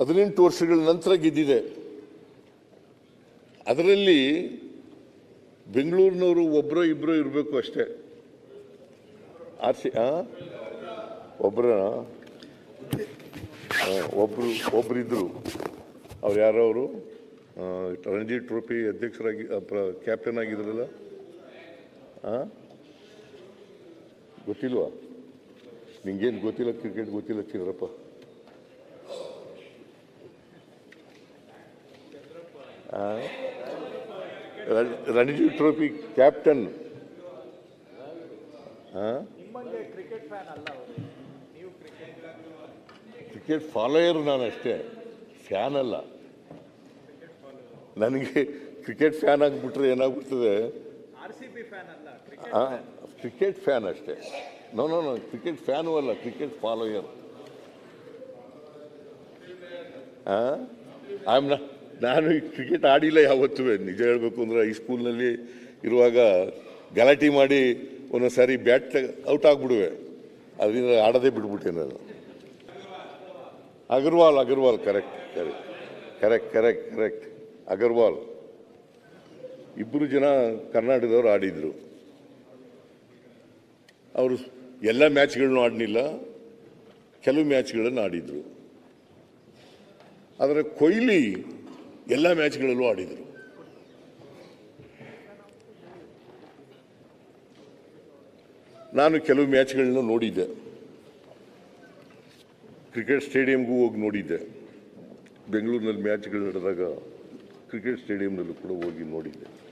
ಹದಿನೆಂಟು ವರ್ಷಗಳ ನಂತರ ಗೆದ್ದಿದೆ. ಅದರಲ್ಲಿ ಬೆಂಗಳೂರಿನವರು ಒಬ್ಬರೋ ಇಬ್ಬರೋ ಇರಬೇಕು ಅಷ್ಟೇ. ಆರ್ ಸಿ ಒಬ್ಬರ ಒಬ್ಬರು ಒಬ್ಬರಿದ್ದರು ಅವ್ರು ಯಾರೋ ಅವರು? ರಣಜಿ ಟ್ರೋಫಿ ಅಧ್ಯಕ್ಷರಾಗಿ ಕ್ಯಾಪ್ಟನ್ ಆಗಿದ್ರಲ್ಲ? ಹಾಂ ಗೊತ್ತಿಲ್ವಾ? ನಿಂಗೇನು ಗೊತ್ತಿಲ್ಲ, ಕ್ರಿಕೆಟ್ ಗೊತ್ತಿಲ್ಲ Chinnarappa Ranji trophy captain. Cricket follower ನಾನು ಅಷ್ಟೇ ಫ್ಯಾನ್ ಅಲ್ಲ. ನನಗೆ ಕ್ರಿಕೆಟ್ ಫ್ಯಾನ್ ಆಗಿಬಿಟ್ರೆ ಏನಾಗ್ಬಿಡ್ತದೆ? ಕ್ರಿಕೆಟ್ ಫ್ಯಾನ್ ಅಷ್ಟೇ. No no no, cricket fan ಅಲ್ಲ, ಕ್ರಿಕೆಟ್ ಫಾಲೋಯರ್. ಐಮ್ ನಾನು ಕ್ರಿಕೆಟ್ ಆಡಿಲ್ಲ ಯಾವತ್ತೂ ನಿಜ ಹೇಳಬೇಕು ಅಂದರೆ ಈ ಸ್ಕೂಲ್ನಲ್ಲಿ ಇರುವಾಗ ಗಲಾಟೆ ಮಾಡಿ ಒಂದೊಂದು ಸಾರಿ ಬ್ಯಾಟ್ ಔಟ್ ಆಗಿಬಿಡುವೆ. ಅದರಿಂದ ಆಡೋದೇ ಬಿಟ್ಬಿಟ್ಟೆ ನಾನು. Agarwal Agarwal correct correct correct correct correct Agarwal. ಇಬ್ಬರು ಜನ ಕರ್ನಾಟಕದವ್ರು ಆಡಿದರು. ಅವರು ಎಲ್ಲ ಮ್ಯಾಚ್ಗಳನ್ನು ಆಡಲಿಲ್ಲ. ಕೆಲವು ಮ್ಯಾಚ್ಗಳನ್ನು ಆಡಿದರು. ಆದರೆ ಕೊಹ್ಲಿ ಎಲ್ಲ ಮ್ಯಾಚ್ಗಳಲ್ಲೂ ಆಡಿದರು. ನಾನು ಕೆಲವು ಮ್ಯಾಚ್ಗಳನ್ನ ನೋಡಿದ್ದೆ. ಕ್ರಿಕೆಟ್ ಸ್ಟೇಡಿಯಂಗೂ ಹೋಗಿ ನೋಡಿದ್ದೆ. ಬೆಂಗಳೂರಿನಲ್ಲಿ ಮ್ಯಾಚ್ಗಳು ನಡೆದಾಗ ಕ್ರಿಕೆಟ್ ಸ್ಟೇಡಿಯಂನಲ್ಲೂ ಕೂಡ ಹೋಗಿ ನೋಡಿದ್ದೆ.